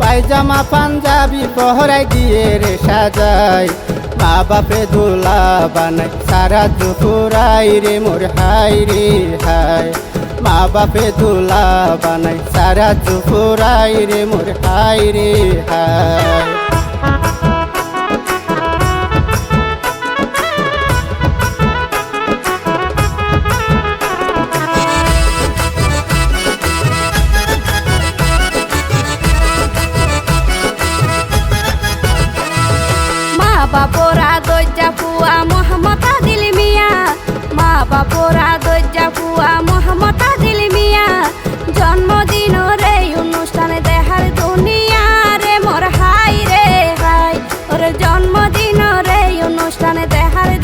পায়জামা পাঞ্জাবি পহরাই দিয়ে রে সাজাই। মা বাপে দোলা বানাই, সারা দুপুরাই রে মোর হাই রে হাই। মা বাপে দোলা বানাই, সারা দুপুরাই রে মোর হাই রে হাই। ফুয়া মোহাম্মদ অনুষ্ঠানে হাই অনুষ্ঠানে হাই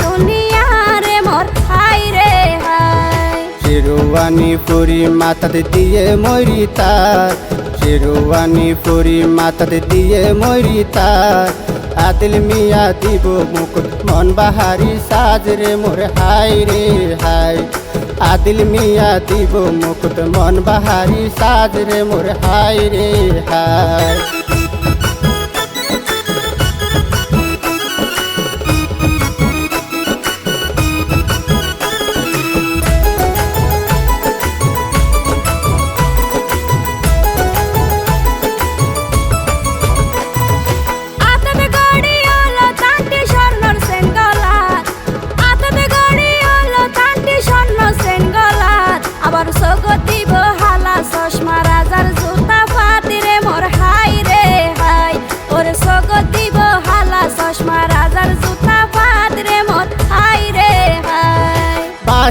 মাথাতে দিয়ে মরি তার। শিরোয়ানি পুরি মাথাতে দিয়ে মরি তার। আদিল মিয়া দিব মুকুট, মন বাহারি সাজ রে, মোর হাই রে, হাই। আদিল মিয়া দিব মুকুট মন বাহারি সাজ রে মোর হাই রে হাই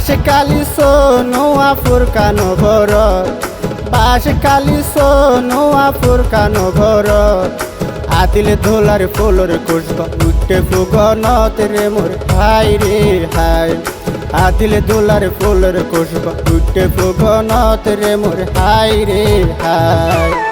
বাস কালি সোনুয়া ফুরকানো ভর বাস কালি সোনুয়া ফুরকানো ভর আদিল ধোলার ফুলর কুসব উঠে ফুগনত রে মোর হাই রে হাই আদিল ধোলার ফুলর কুসব উঠে ফুগনত রে মোর হাই রে হাই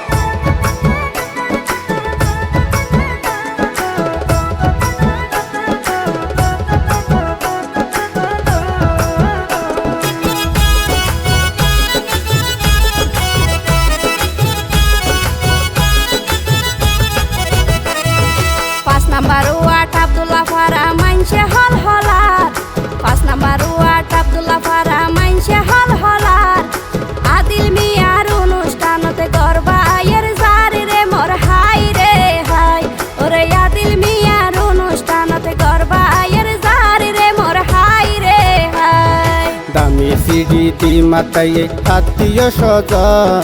মাতায়ে আত্মীয় স্বজন।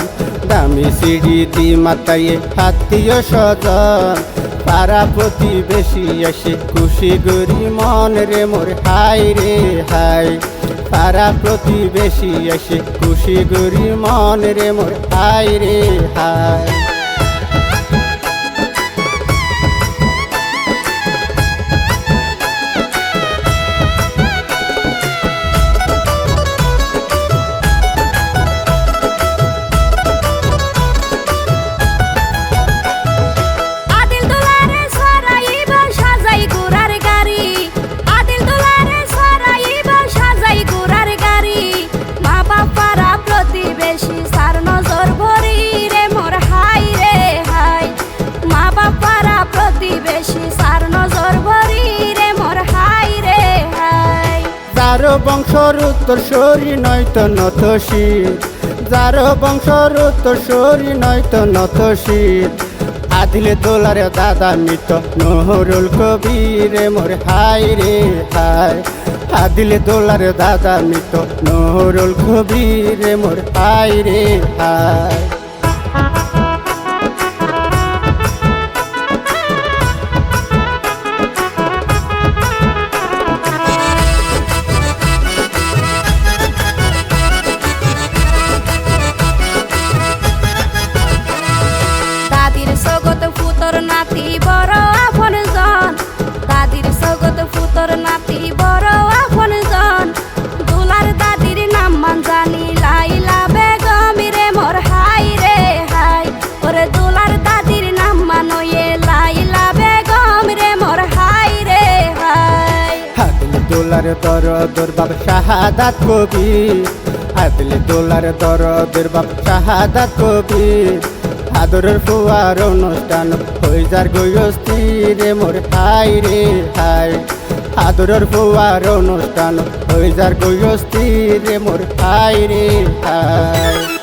দামি সিঁড়ি দি মাতায়ে আত্মীয় স্বজন। পাড়া প্রতিবেশী আসে খুশি গরি মন রে মোর হাই রে হাই পাড়া প্রতিবেশী এসে খুশি গরি মন রে মোর হাই রে হাই বংশর উত্তর সরি নয়তো নত শীত যার বংশর উত্তর সরি নয় তো শীত আদিলে দোলারে দাদা মৃত নহরুল কবির, মোর হাই রে হাই আদিলে দোলারে দাদা মৃত নহরুল কবির, মোর হাই রে হাই দর দুর্বাব শাহাদাত কবি আদিল দোলার দর দুর্বাব শাহাদাত কবি আদরের ফুয়ার অনুষ্ঠান হই যার গয়স্তি রে মোর হাই রে হাই। আদরের ফুয়ার অনুষ্ঠান হই যার গয়স্তি রে মোর হাই রে হাই।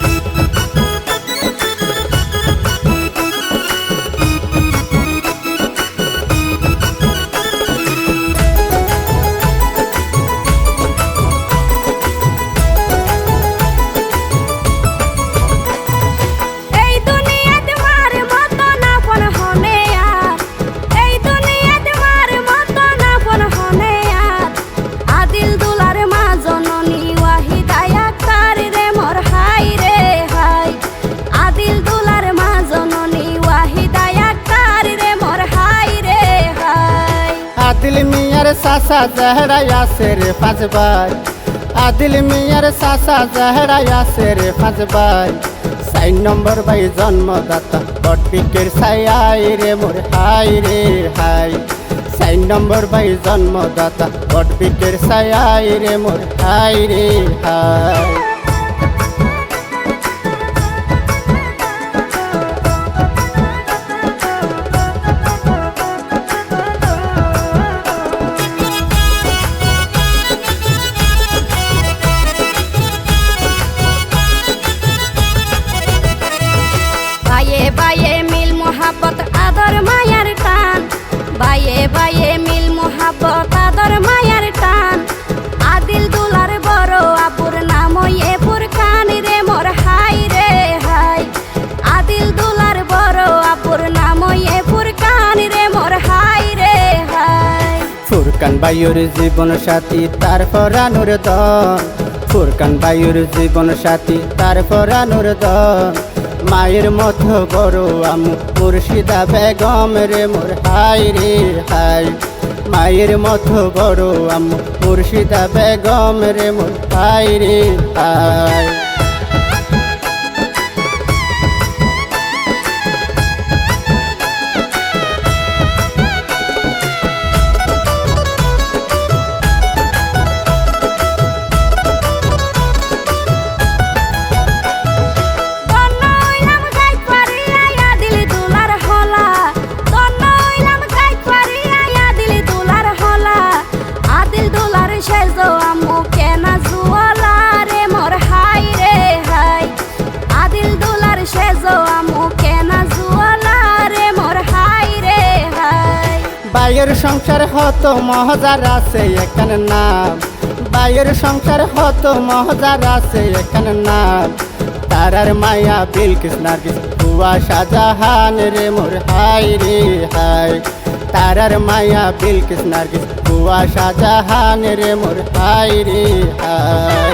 সাসা জহরা ইয়াসের ফাজবাই আদিল মিয়ার সাসা জহরা ইয়াসের ফাজবাই সাইন নম্বর বাই জন্মদাতা, বটপিকের সাই রে মোর হাই রে হাই। সাইন নম্বর বাই জন্মদাতা, বটপিকের সাই রে মোর হাই রে হাই। ফুরকান বায়ুর জীবন সাথী, তার ফরানুর দন ফুরকান বায়ুর জীবন সাথী, তার ফরানুর দন মায়ের মতো বড় আমু মুর্শিদা বেগম রে মোর হাই রে হাই। মায়ের মতো বড় আমু মুর্শিদা বেগম রে মোর হাই রে হাই। বাইয়ের সংসার হত মহজার আছে, এখানে নাম বাইয়ের সংসার হত মহজার আছে, এখানে নাম তারার মায়া বিল নার্গিস বুয়া শাহজাহান রে মোর হাই রে হাই তারার মায়া বিল নার্গিস বুয়া শাহজাহান রে মোর হাই রে হাই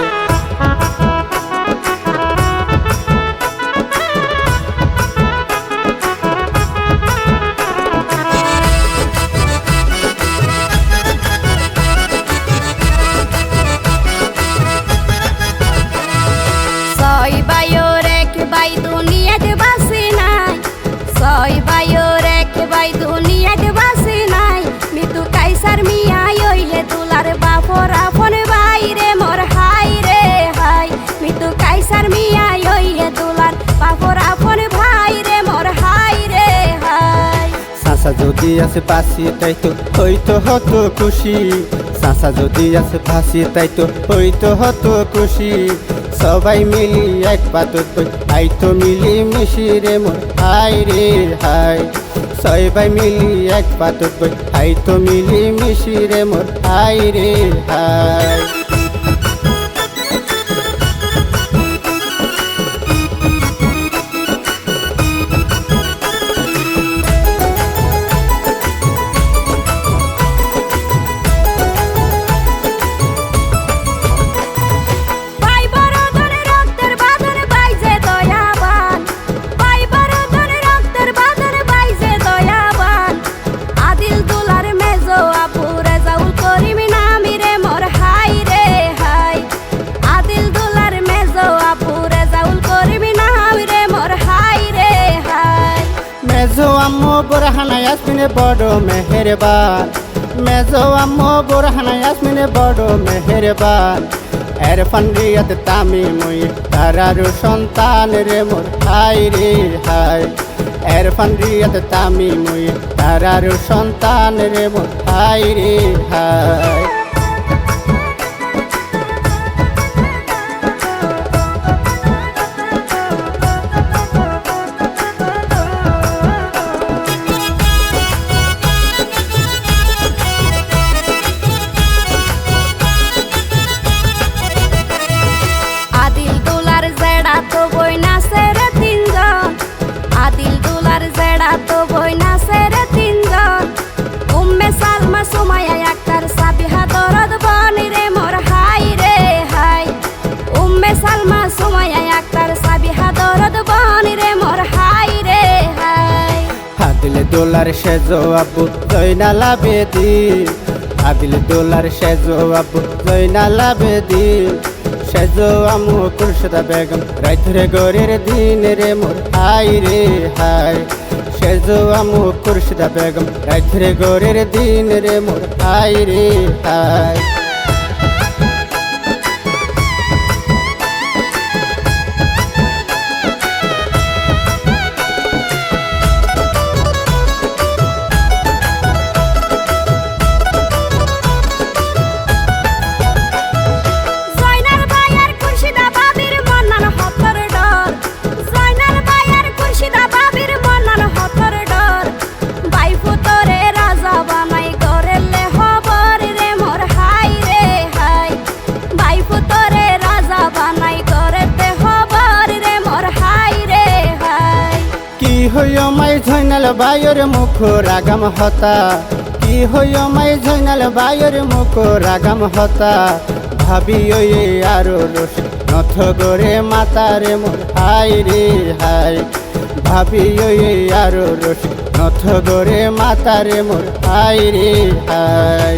সাসা যদি আছে পাশি, তাই তো হইতো হতো খুশি। সাসা যদি আছে ফাঁসি তাই তো হইতো হতো খুশি। সবাই মিলি এক বই আই তো মিলি মিশি রে মোর হাই রে হাই সবাই মিলি এক বই আই তো মিলি মিশি রে মোর হাই রে হাই ইয়াসমিনে বড় মেহেরবান। মেজো আম্মু বোরহানা আসমিনে বড় মেহেরবান। এর ফান্ডিয়াত তামি মুই তারারু সন্তান রে মোর হাই রে হাই। এর ফান্ডিয়াত তামি মুই তারারু সন্তান রে মোর হাই রে হাই। দোলার সেজো আব্বু জৈনালা বেদি। আদিল দোলার সেজো আব্বু জৈনালা বেদি। সেজো আমু কুরশদা বেগম রাইথরে গরের দিন রে মোর হাই রে হাই। সেজো আমু কুরশদা বেগম রাইথরে গরের দিন রে মোর হাই রে হাই। বায়ুর মুখ রাগম হতা। কি হইয় মাই ঝৈনাল বায়ুর মুখ রাগম হতা। ভাবি এ আরও নথ গরে মাতারে হাই রে হাই ভাবি এ আরও রস নথ গরে মাতারে মোর হাই রে হাই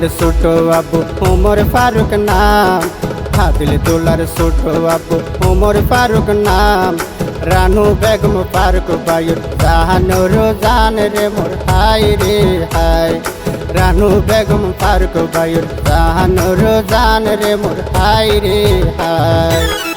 হাতিল দোলার ছোট বাবু, ওমর ফারুক নাম। হাতিল তোলার ছোট বাবু, ওমর ফারুক নাম। রানু বেগম, ফারুক বায়ু জাহানুর জান রে মোর হাই রে হাই। রানু বেগম, ফারুক বায়ু জাহানুর জান রে মোর হাই রে হাই।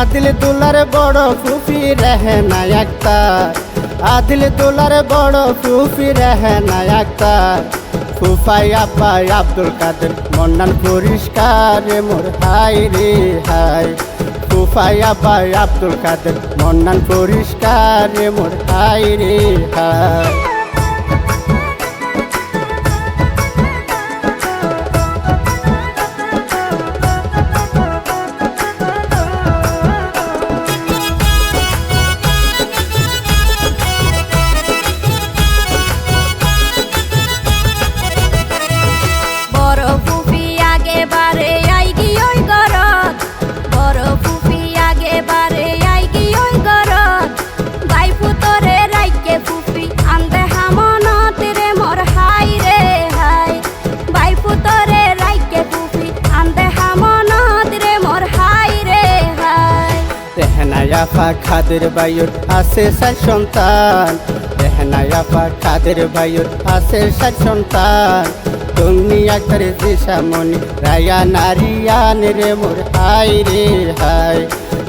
আদিল দুলার বড় ফুফি রেহে না একতার আদিল দুলার বড় ফুফি রেহে না একতার ফুফাই আব্বাই আব্দুল কাদের মন্নান পরিষ্কার মোর হাই রে হাই। ফুফাই আব্বাই আব্দুল কাদের মন্নান পরিষ্কার মোর হাই রে হাই। হাই রেহনায়া ফা খাদের বায়ুর আছে সার সন্তান। মেহনায় আপা কাদের ভাইয়ের আছে ষাট সন্তান। তুমি একবার দিশামণি, রায়া নারিয়ান রে মোর হাই রে হাই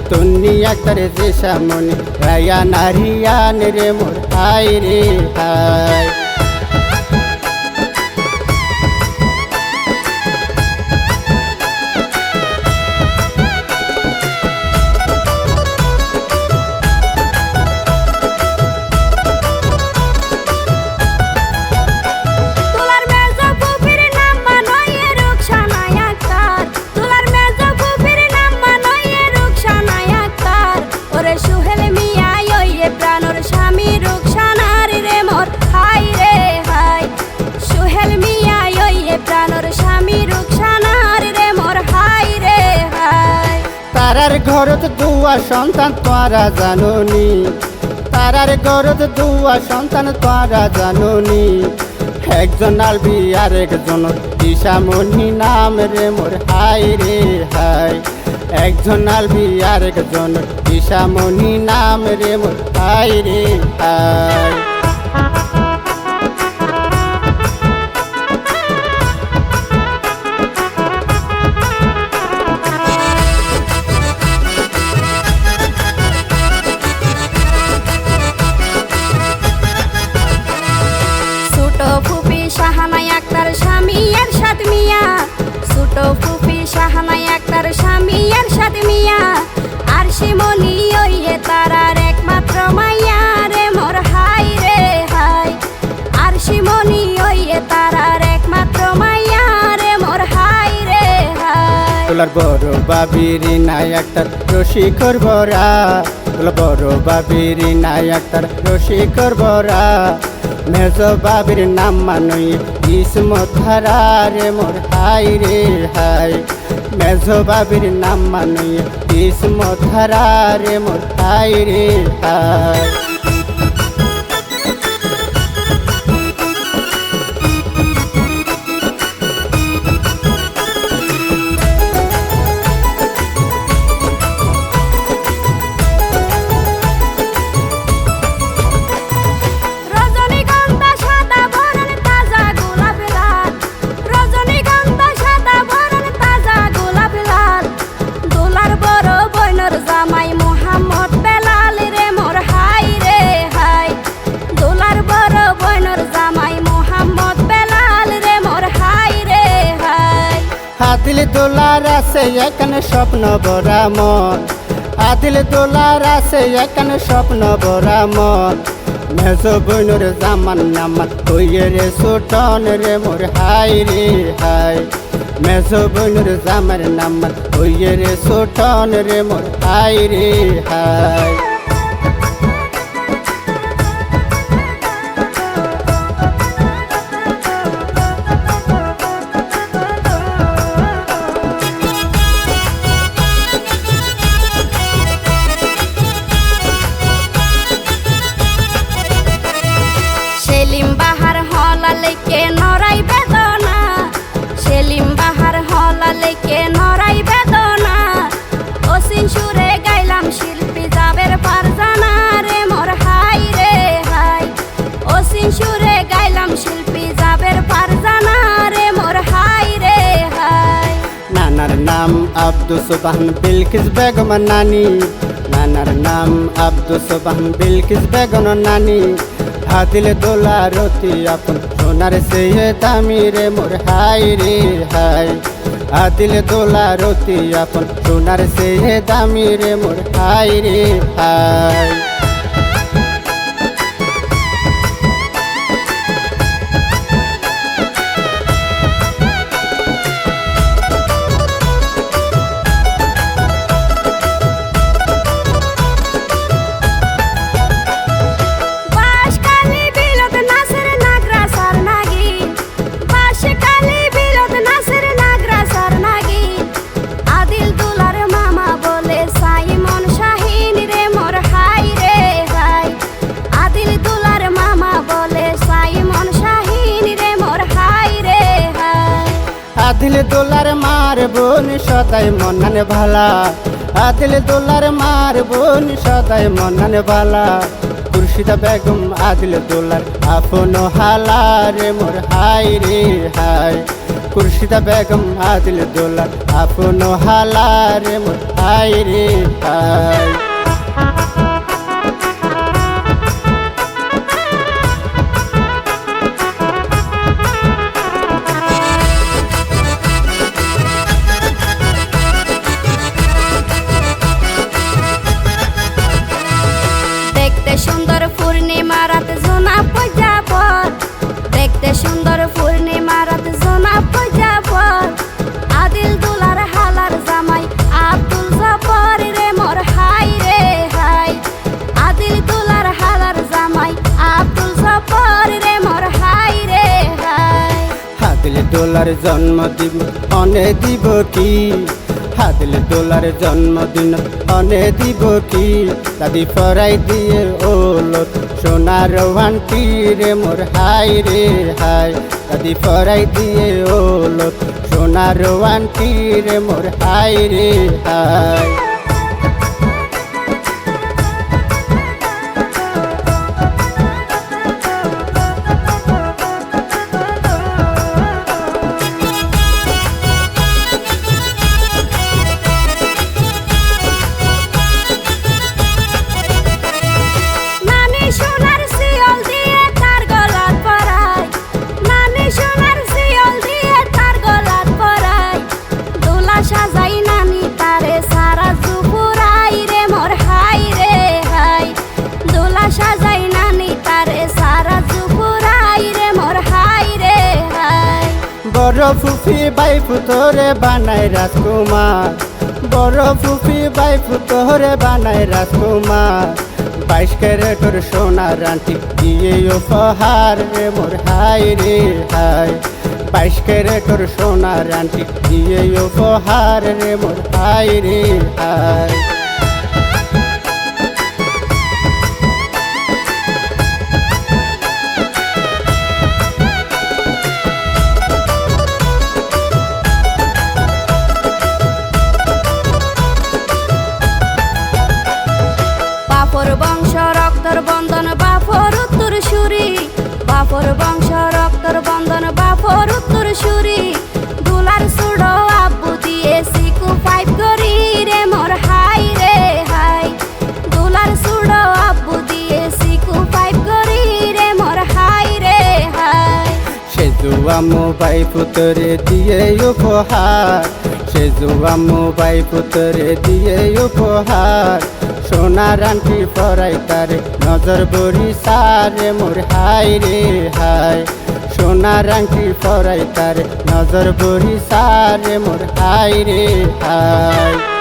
তুমি একবার দিশামণি, রায়া নারিয়ান রে মোর হাই রে হাই দুয়া সন্তান তোরা জাননি। তারার গরদ দুয়া সন্তান তোরা জাননি। একজন আলবি আর একজন দিশামণি, নাম রে মোর হাই রে হাই। একজন আলবি আর একজন দিশামণি, নাম রে মোর হাই রে হাই। তোলার বড় বাবির নাই একটার রশি করবরা তোলার বড় বাবির নাই একটার রশি করবরা মেজ বাবির নাম মানুই ইসমত ধারা রে, মোর হাই রে হাই মেজ বাবির নাম মানুই ইসমত ধারা রে, মোর হাই রে হাই আদিল দোলার আছে এখানে স্বপ্ন বরা মন আদিল দোলার আছে এখানে স্বপ্ন বরা মন মেজ বইনর জামান নামান কইয়ে রে, সুটন রে, মোর হাই রে হাই। মেজ বইনর জামার নামান কইয়ে রে, সুটন রে, মোর হাই রে হাই। আব্দুল সুবাহন বিলকিস বেগম নানি। নানার নাম আব্দুল সুবাহন বিলকিস বেগম নানি। হাদিল দোলা রতি আপন, সোনার সে দামি রে মোর হাই রে হাই। আদিল দোলা রতি আপন, সোনার সে দামি রে মোর হাই রে হাই। সদাই মনান বালা, খুরশিদা বেগম আদিল দোলার আপন হালা রে মোর হাই রে হাই। খুরশিদা বেগম আদিল দোলার আপন হালা রে মোর হাই রে হাই। দোলার জন্মদিন, অনে দিব কি? হাদিল দোলার জন্মদিন, অনে দিব কি? দাদি ফরাই দিয়ে ওলত সোনার ওয়ান্টি রে মোর হাই রে হাই। দাদি ফরাই দিয়ে ওলত সোনার ওয়ান্টি রে মোর হাই রে হাই। বড় ফুফি বাই ফুতরে বানাই রাজকুমার। বড় ফুফি বাই ফুতরে বানাই রাজকুমার। বাইশ ক্যারেটর সোনা রান্টি দিয়ে উপহার রে মোর হাই রে হাই। বাইশ ক্যারেটর সোনা রান্টি দিয়ে উপহার রে মোর হাই রে হাই। সে জুয়া মোবাই পুতরে দিয়ে উপহার। সে জুয়া মোবাই পুতরে দিয়ে উপহার। সোনা রান্টি পরাই তারে নজর বরি সারে, মোর হাই রে হাই সোনা রান্টি পরাই তারে নজর বরি সারে, মোর হাই রে হাই